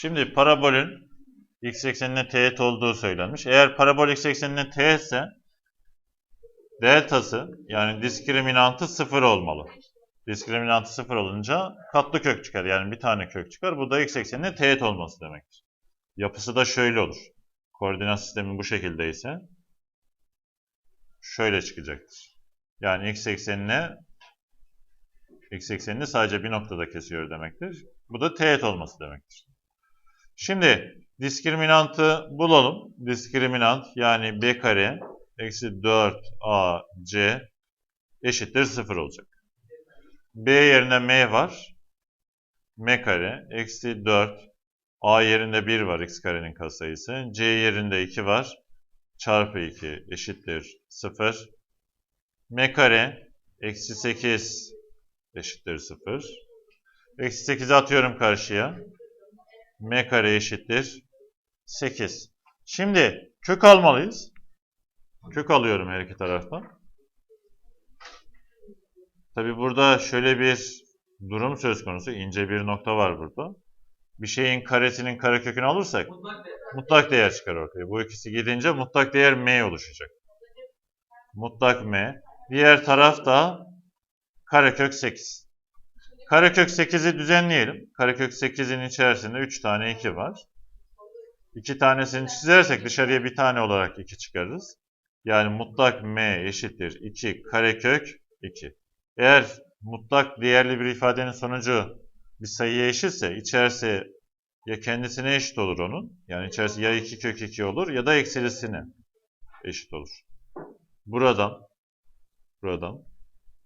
Şimdi parabolün x eksenine teğet olduğu söylenmiş. Eğer parabol x eksenine teğetse deltası yani diskriminantı sıfır olmalı. Diskriminantı sıfır olunca katlı kök çıkar. Yani bir tane kök çıkar. Bu da x eksenine teğet olması demektir. Yapısı da şöyle olur. Koordinat sistemi bu şekildeyse şöyle çıkacaktır. Yani x eksenine x eksenini sadece bir noktada kesiyor demektir. Bu da teğet olması demektir. Şimdi diskriminantı bulalım. Diskriminant yani b kare eksi 4ac eşittir 0 olacak. b yerine m var. m kare eksi 4 a yerinde 1 var x karenin katsayısı. c yerinde 2 var. Çarpı 2 eşittir 0. m kare eksi 8 eşittir 0. Eksi 8'i atıyorum karşıya. M kare eşittir 8. Şimdi kök almalıyız. Kök alıyorum her iki taraftan. Tabi burada şöyle bir durum söz konusu. ince bir nokta var burada. Bir şeyin karesinin karekökünü alırsak mutlak değer çıkar ortaya. Bu ikisi gidince mutlak değer m oluşacak. Mutlak m. Diğer taraf da karekök 8. Karekök 8'i düzenleyelim. Karekök 8'in içerisinde 3 tane 2 var. 2 tanesini çizersek dışarıya bir tane olarak 2 çıkarırız. Yani mutlak m eşittir 2 karekök 2. Eğer mutlak değerli bir ifadenin sonucu bir sayıya eşitse içerisi ya kendisine eşit olur onun. Yani içerisi ya 2 kök 2 olur ya da eksilisine eşit olur. Buradan buradan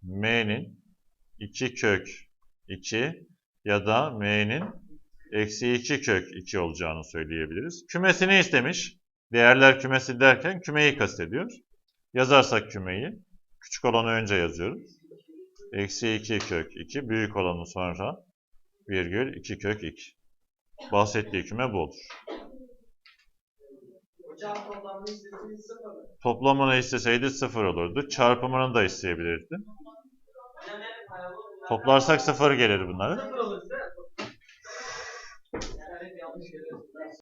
m'nin 2 kök 2 ya da m'nin eksi 2 kök 2 olacağını söyleyebiliriz. Kümesini istemiş. Değerler kümesi derken kümeyi kastediyor. Yazarsak kümeyi. Küçük olanı önce yazıyoruz. Eksi 2 kök 2. Büyük olanı sonra virgül 2 kök 2. Bahsettiği küme bu olur. Hocam toplamını istediğiniz sıfır mı? Toplamını isteseydi 0 olurdu. Çarpımını da isteyebilirdi. Toplarsak 0 gelir bunları.